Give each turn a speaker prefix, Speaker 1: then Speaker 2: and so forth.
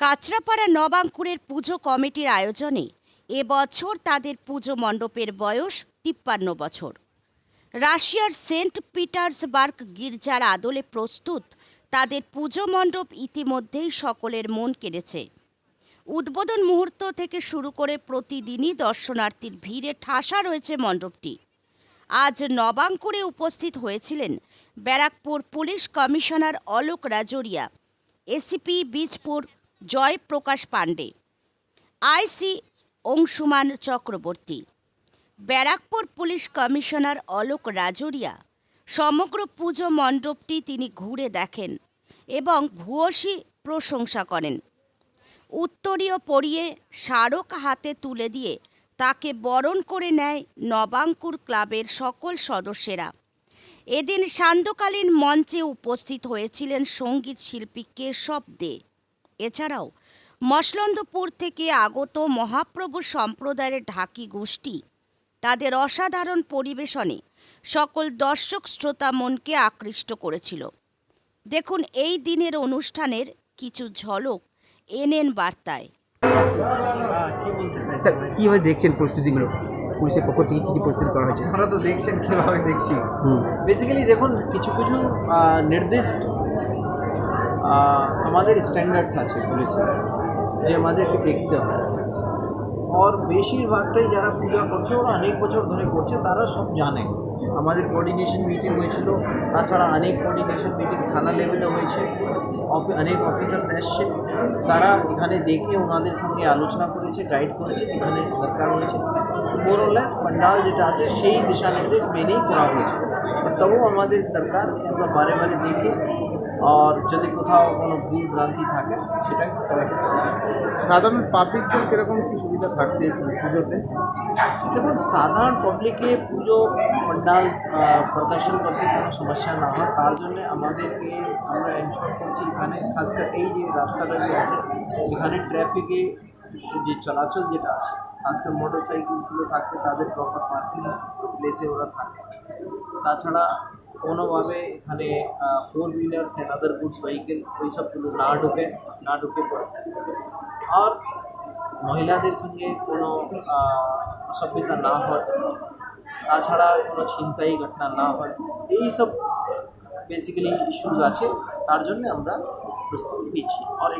Speaker 1: কাঁচরাপাড়া নবাঙ্কুরের পুজো কমিটির আয়োজনে এবছর তাদের পুজো মণ্ডপের বয়স তিপ্পান্ন বছর। রাশিয়ার সেন্ট পিটার্সবার্গ গির্জার আদলে প্রস্তুত তাদের পুজো মণ্ডপ ইতিমধ্যেই সকলের মন কেড়েছে। উদ্বোধন মুহূর্ত থেকে শুরু করে প্রতিদিনই দর্শনার্থীর ভিড়ে ঠাসা রয়েছে মণ্ডপটি। আজ নবাঙ্কুরে উপস্থিত হয়েছিলেন Barrackpore police commissioner Alok Rajoria, ACP Bijpur Jayprakash Pandey. IC Anshuman Chakraborty. Barrackpore police commissioner Alok Rajoria. সমগ্র পুজো মণ্ডপটি তিনি ঘুরে দেখেন এবং ভূয়সী প্রশংসা করেন। উত্তরীয় পরিয়ে স্মারক হাতে তুলে দিয়ে তাকে বরণ করে নেয় নবাঙ্কুর ক্লাবের সকল সদস্যেরা। এদিন সান্ধ্যকালীন মঞ্চে উপস্থিত হয়েছিলেন সংগীত শিল্পী কেশব দে। এছাড়াও মসলন্দপুর থেকে আগত মহাপ্রভু সম্প্রদায়ের ঢাকি গোষ্ঠী তাদের অসাধারণ পরিবেশনে সকল দর্শক শ্রোতা মনকে আকৃষ্ট করেছিল। দেখুন এই দিনের অনুষ্ঠানের কিছু ঝলক এনএন বার্তায়।
Speaker 2: স্যার কীভাবে দেখছেন প্রস্তুতিগুলো? পুলিশের পক্ষ থেকে কী কী প্রস্তুতি করা হয়েছে?
Speaker 3: আপনারা তো দেখছেন কীভাবে দেখছি। বেসিক্যালি দেখুন কিছু কিছু নির্দিষ্ট আমাদের স্ট্যান্ডার্ডস আছে পুলিশের যে আমাদেরকে দেখতে হয়। আর বেশিরভাগটাই যারা পূজা করছে, ওরা অনেক বছর ধরে করছে, তারা সব জানে। আমাদের কোঅর্ডিনেশন মিটিং হয়েছিল, তাছাড়া অনেক কোঅর্ডিনেশন মিটিং থানা লেভেলে হয়েছে। অনেক অফিসার্স এসছে, তারা এখানে দেখে ওনাদের সঙ্গে আলোচনা করেছে গাইড করেছে, যেখানে দরকার হয়েছে। মোরলেস পান্ডাল যেটা আছে, সেই দিশা নির্দেশ মেনেই করা হয়েছে। তবুও আমাদের দরকার, আমরা বারে বারে দেখে আর যদি কোথাও কোনো ভুল ভ্রান্তি থাকে সেটাকে কারেক্ট করা
Speaker 4: সাধারণ পাবলিকদের কীরকম কি সুবিধা থাকছে পুজোতে?
Speaker 3: দেখুন সাধারণ পাবলিকে পুজো পণ্ডাল আহ, প্রদর্শন করতে কোনো সমস্যা না হয়। তার জন্য আমাদেরকে আমরা এনশোর করছি এখানে খাসকর এই যে রাস্তাটা যে আছে এখানে ট্রাফিকে যে চলাচল যেটা আছে খাসকর মোটর সাইকেলসগুলো থাকবে তাদের প্রপার পার্কিং প্লেসে ওরা থাকে। তাছাড়া কোনোভাবে এখানে four wheelers and other goods vehicle ওই সবগুলো না ঢুকে না ঢুকে পড়ে। আর মহিলাদের সঙ্গে কোনো অসভ্যতা না হয়, তাছাড়া কোনো ছিনতাই ঘটনা না হয় এই সব বেসিক্যালি ইস্যুস আছে, তার জন্য আমরা প্রস্তুতি নিচ্ছি। আর